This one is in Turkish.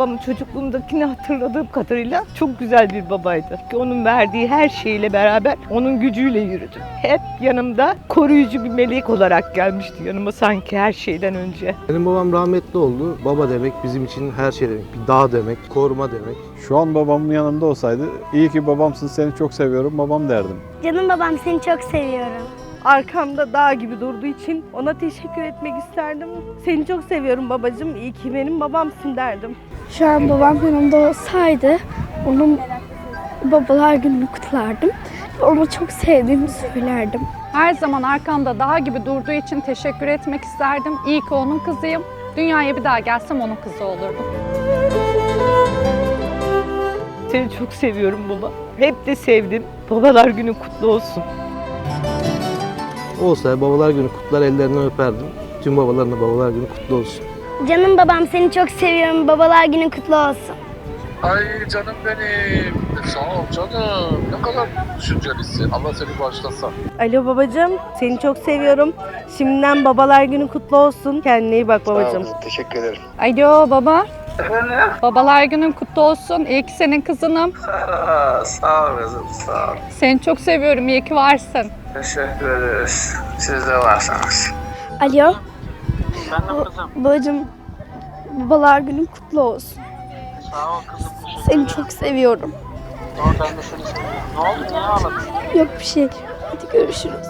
yanımdakini hatırladığım kadarıyla çok güzel bir babaydı. Ki Onun verdiği her şeyle beraber onun gücüyle yürüdüm. Hep yanımda koruyucu bir melek olarak gelmişti yanıma sanki her şeyden önce. Benim babam rahmetli oldu. Baba demek bizim için her şey demek. Bir dağ demek, koruma demek. Şu an babamın yanında olsaydı iyi ki babamsın seni çok seviyorum babam derdim. Canım babam seni çok seviyorum. Arkamda dağ gibi durduğu için ona teşekkür etmek isterdim. Seni çok seviyorum babacığım. İyi ki benim babamsın derdim. Şu an babam yanımda olsaydı onun babalar gününü kutlardım. Onu çok sevdiğimi söylerdim. Her zaman arkamda dağ gibi durduğu için teşekkür etmek isterdim. İyi ki onun kızıyım. Dünyaya bir daha gelsem onun kızı olurdum. Seni çok seviyorum baba. Hep de sevdim. Babalar günü kutlu olsun. Olsa babalar günü kutlar ellerinden öperdim. Tüm babaların da babalar günü kutlu olsun. Canım babam seni çok seviyorum. Babalar günü kutlu olsun. Ay canım benim. Sağ ol canım. Ne kadar düşüncelisin. Allah seni bağışlasın. Alo babacığım. Seni çok seviyorum. Şimdiden babalar günü kutlu olsun. Kendine iyi bak babacığım. Teşekkür ederim. Alo baba. Babalar günün kutlu olsun. İyi ki senin kızınım. sağ ol kızım sağ ol. Seni çok seviyorum. İyi ki varsın. Teşekkür ederiz. Siz de varsanız. Alo, Efendim kızım. babacığım babalar günün kutlu olsun. Sağ ol kızım. Seni çok seviyorum. Ben de seni seviyorum. Ne oldu niye ağladın? Yok bir şey. Hadi görüşürüz.